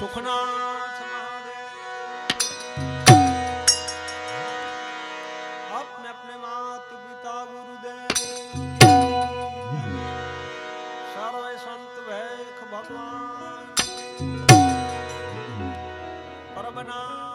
सुखनाथ महादेव। अपने अपने मात पिता गुरुदेव। सर्व संत भैख भगवान। परबना